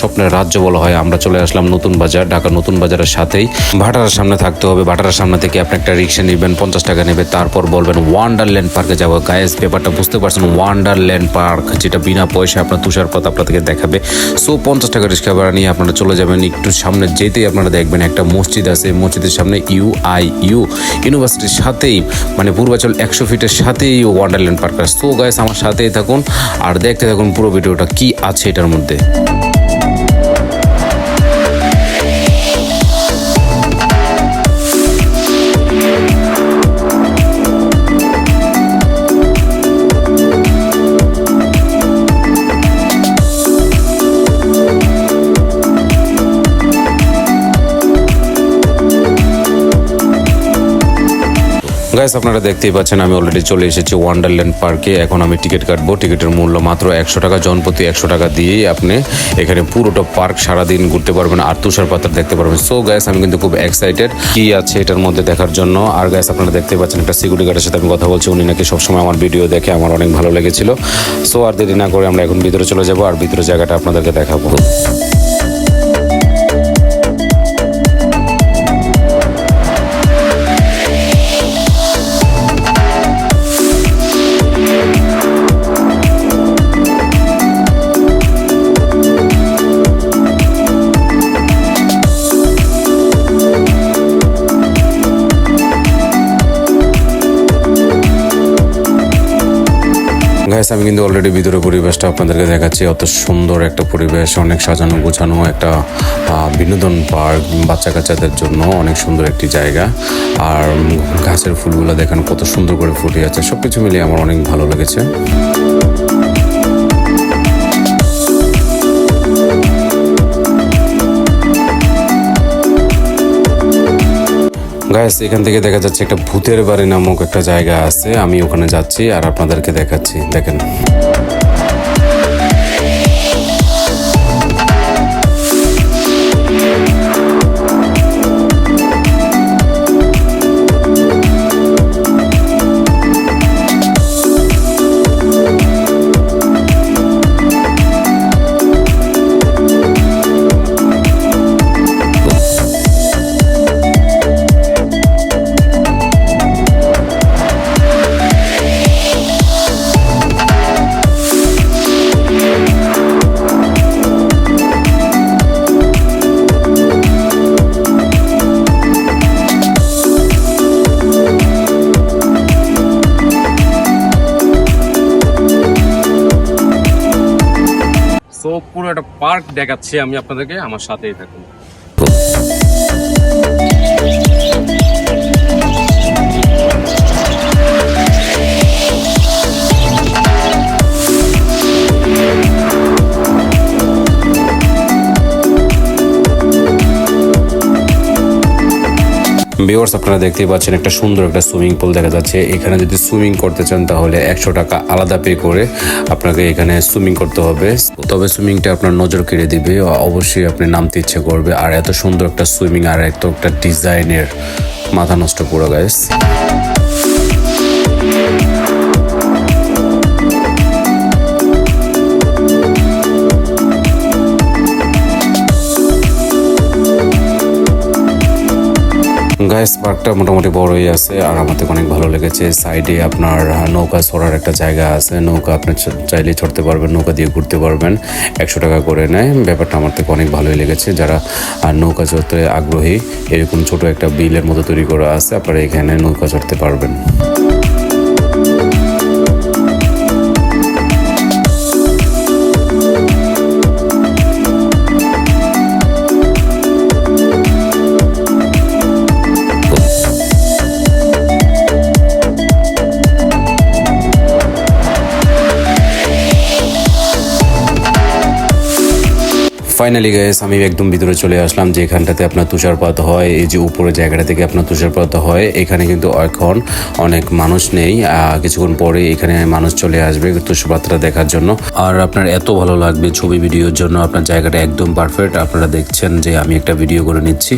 স্বপ্নের রাজ্য বলা হয়, আমরা চলে আসলাম নতুন বাজার ঢাকা নতুন বাজারের সাথেই। ভাটারার সামনে থাকতে হবে, ভাটারার সামনে থেকে আপনি একটা রিক্সা নেবেন, পঞ্চাশ টাকা নেবে, তারপর বলবেন ওয়ান্ডারল্যান্ড পার্কে যাব। গায়েস পেপারটা বুঝতে পারছেন ওয়ান্ডারল্যান্ড পার্ক যেটা বিনা পয়সা আপনার তুষারপাত আপনাদেরকে দেখাবে। সো পঞ্চাশ টাকা রিক্সা ভাড়া নিয়ে আপনারা চলে যাবেন, একটু সামনে যেতেই আপনারা দেখবেন একটা মসজিদ আছে, মসজিদের সামনে ইউ আই ইউ ইউনিভার্সিটির সাথেই মানে পূর্বাচল একশো ফিটের সাথেই ওয়ান্ডারল্যান্ড পার্ক আছে। সো গাইস আমার সাথেই থাকুন, আর দেখতে থাকুন পুরো ভিডিওটা কি আছে এটার মধ্যে। গাইস আপনারা দেখতেই পাচ্ছেন, আমি অলরেডি চলে এসেছি ওয়ান্ডারল্যান্ড পার্কে এখন আমি টিকিট কাটবো। টিকিটের মূল্য মাত্র একশো টাকা জনপ্রতি একশো টাকা দিয়েই আপনি এখানে পুরোটা পার্ক সারাদিন ঘুরতে পারবেন আর তুষারপাত দেখতে পারবেন। সো গাইস আমি কিন্তু খুব এক্সাইটেড কি আছে এটার মধ্যে দেখার জন্য? আর গাইস আপনারা দেখতে পাচ্ছেন একটা সিকিউরিটি গার্ডের সাথে আমি কথা বলছি। উনি নাকি সবসময় আমার ভিডিও দেখে, আমার অনেক ভালো লেগেছিল। সো আর দেরি না করে আমরা এখন ভিতরে চলে যাব, আর ভিতরে জায়গাটা আপনাদেরকে দেখাবো। গাইস আমি কিন্তু অলরেডি ভিতরে পরিবেশটা আপনাদেরকে দেখাচ্ছি। অত সুন্দর একটা পরিবেশ, অনেক সাজানো গোছানো একটা বিনোদন পার্ক বাচ্চা কাচ্চাদের জন্য, অনেক সুন্দর একটি জায়গা। আর গাছের ফুলগুলো দেখেন কত সুন্দর করে ফুটে আছে। সব কিছু মিলিয়ে আমার অনেক ভালো লেগেছে। গাইস এখান থেকে দেখা যাচ্ছে একটা ভূতের বাড়ি নামক একটা জায়গা আছে। আমি ওখানে যাচ্ছি আর আপনাদেরকে দেখাচ্ছি। দেখেন। পুরো একটা পার্ক দেখাচ্ছি আমি আপনাদেরকে আমার সাথেই থাকুন। ভিউয়ার্স আপনারা দেখতেই পাচ্ছেন একটা সুন্দর একটা সুইমিং পুল দেখা যাচ্ছে। এখানে যদি সুইমিং করতে চান, তাহলে একশো টাকা আলাদা পে করে আপনাকে এখানে সুইমিং করতে হবে। তবে সুইমিংটা আপনার নজর কেড়ে দিবে, অবশ্যই আপনি নামতে ইচ্ছে করবে। আর এত সুন্দর একটা সুইমিং আর এত একটা ডিজাইনের মাথা নষ্ট পুরো গাইস গাইস পার্কটা মোটামুটি বড়ই আছে আর থেকে অনেক ভালো লেগেছে। সাইডে আপনার নৌকা ছড়ার একটা জায়গা আছে। নৌকা আপনি চাইলে ছড়তে পারবেন, নৌকা দিয়ে ঘুরতে পারবেন। একশো টাকা করে নেয়। ব্যাপারটা আমার থেকে অনেক ভালোই লেগেছে। যারা নৌকা চড়তে আগ্রহী, এরকম ছোট একটা বিলের মতো তৈরি করা আছে, আপনারা এখানে নৌকা চড়তে পারবেন। ফাইনালি গাইস আমি একদম ভিতরে চলে আসলাম যে এখানটাতে আপনার তুষারপাত হয়, এই যে উপরে জায়গাটা থেকে আপনার তুষারপাত হয়, এখানে কিন্তু এখন অনেক মানুষ নেই কিছুক্ষণ পরে এখানে মানুষ চলে আসবে তুষারপাতটা দেখার জন্য। আর আপনার এত ভালো লাগবে ছবি ভিডিওর জন্য, আপনার জায়গাটা একদম পারফেক্ট আপনারা দেখছেন যে আমি একটা ভিডিও করে নিচ্ছি।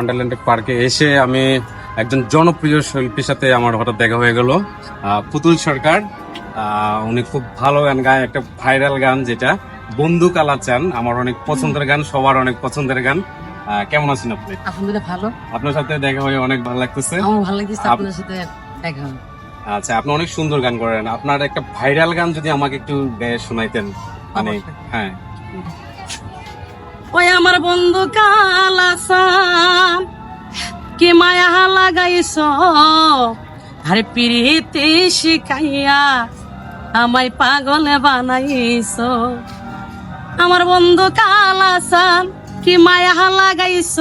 ওয়ান্ডারল্যান্ড পার্কে এসে আমি একজন জনপ্রিয় শিল্পীর সাথে আমার হঠাৎ দেখা হয়ে গেল। পুতুল সরকার উনি খুব ভালো গান গায় একটা ভাইরাল গান যেটা বন্ধু কালা চান আমার অনেক পছন্দের গান সবার অনেক পছন্দের গান। কেমন আছেন আপনি? আলহামদুলিল্লাহ ভালো। আপনার সাথে দেখা হয়ে অনেক ভালো লাগতেছে। আমার ভালো লাগছে আপনার সাথে দেখা আচ্ছা আপনি অনেক সুন্দর গান করেন। আপনার একটা ভাইরাল গান যদি আমাকে একটু শোনাইতেন মানে হ্যাঁ। ওই আমার বন্ধু কালাসান কি মায়া লাগাইছ? আরে পিড়িতে শিখাইয়া আমায় পাগল বানাইছ। আমার বন্ধু কালাসান কি মায়া লাগাইছ?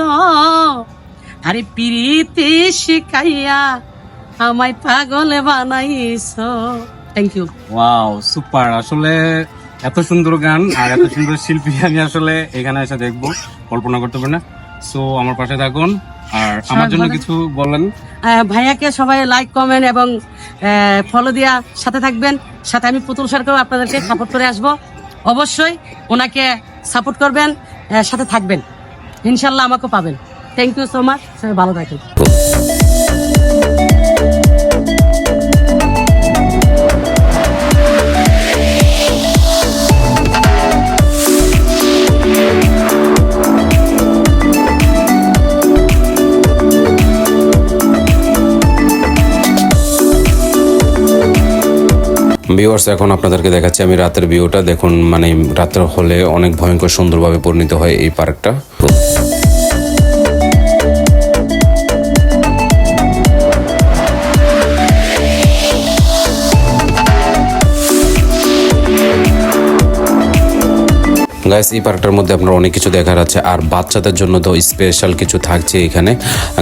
আরে পিড়িতে শিখাইয়া আমায় পাগল বানাইছ। থ্যাংক ইউ ওয়াও সুপার আসলে এত সুন্দর গান আর এত সুন্দর শিল্পী আমি আসলে এখানে এসে দেখব কল্পনা করতে পারি না। সো আমার পাশে থাকুন আর আমার জন্য কিছু বলেন। ভাইয়াকে সবাই লাইক কমেন্ট এবং ফলো দিয়া সাথে থাকবেন। সাথে আমি পুতুল সরকারও আপনাদেরকে সাপোর্ট করে আসব। অবশ্যই ওনাকে সাপোর্ট করবেন সাথে থাকবেন। ইনশাল্লাহ আমাকে পাবেন। থ্যাংক ইউ সো মাচ সবাই ভালো থাকেন ভিউয়ার্স এখন আপনাদেরকে দেখাচ্ছি, আমি রাতের ভিউটা দেখুন মানে রাতের হলে অনেক ভয়ঙ্কর সুন্দরভাবে পরিণত হয় এই পার্কটা। গাইস, এই পার্কটার মধ্যে আপনার অনেক কিছু দেখার আছে। আর বাচ্চাদের জন্য তো স্পেশাল কিছু থাকছে এখানে।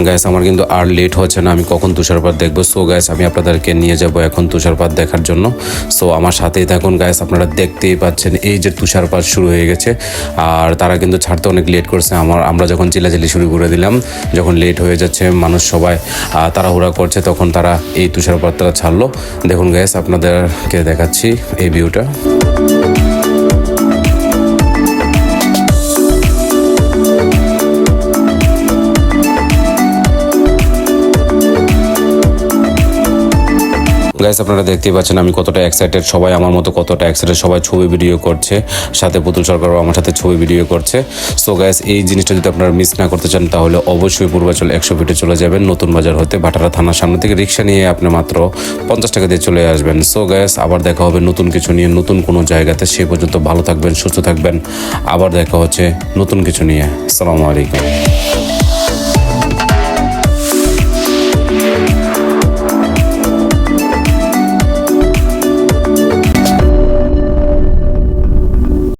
গাইস আমার কিন্তু আর লেট হচ্ছে না, আমি কখন তুষারপাত দেখব? সো গাইস আমি আপনাদেরকে নিয়ে যাব এখন তুষারপাত দেখার জন্য। সো আমার সাথেই থাকুন গাইস আপনারা দেখতেই পাচ্ছেন এই যে তুষারপাত শুরু হয়ে গেছে। আর তারা কিন্তু ছাড়তে অনেক লেট করছে। আমার, আমরা যখন চিলাচিলি শুরু করে দিলাম, যখন লেট হয়ে যাচ্ছে মানুষ সবাই তাড়াহুড়া করছে, তখন তারা এই তুষারপাতটা ছাড়লো। দেখুন গাইস আপনাদেরকে দেখাচ্ছি এই ভিউটা গাইস আপনারা দেখতেই পাচ্ছেন আমি কতটা এক্সাইটেড সবাই আমার মতো কতটা এক্সাইটেড সবাই ছবি ভিডিও করছে, সাথে পুতুল সরকারও আমার সাথে ছবি ভিডিও করছে। সো গাইস এই জিনিসটা যদি আপনারা মিস না করতে চান, তাহলে অবশ্যই পূর্বাচল একশো ফিটে চলে যাবেন, নতুন বাজার হতে ভাটারা থানার সামনে থেকে রিক্সা নিয়ে আপনি মাত্র পঞ্চাশ টাকা দিয়ে চলে আসবেন। সো গাইস আবার দেখা হবে নতুন কিছু নিয়ে, নতুন কোনো জায়গাতে। সে পর্যন্ত ভালো থাকবেন, সুস্থ থাকবেন। আবার দেখা হচ্ছে নতুন কিছু নিয়ে। আসসালামু আলাইকুম।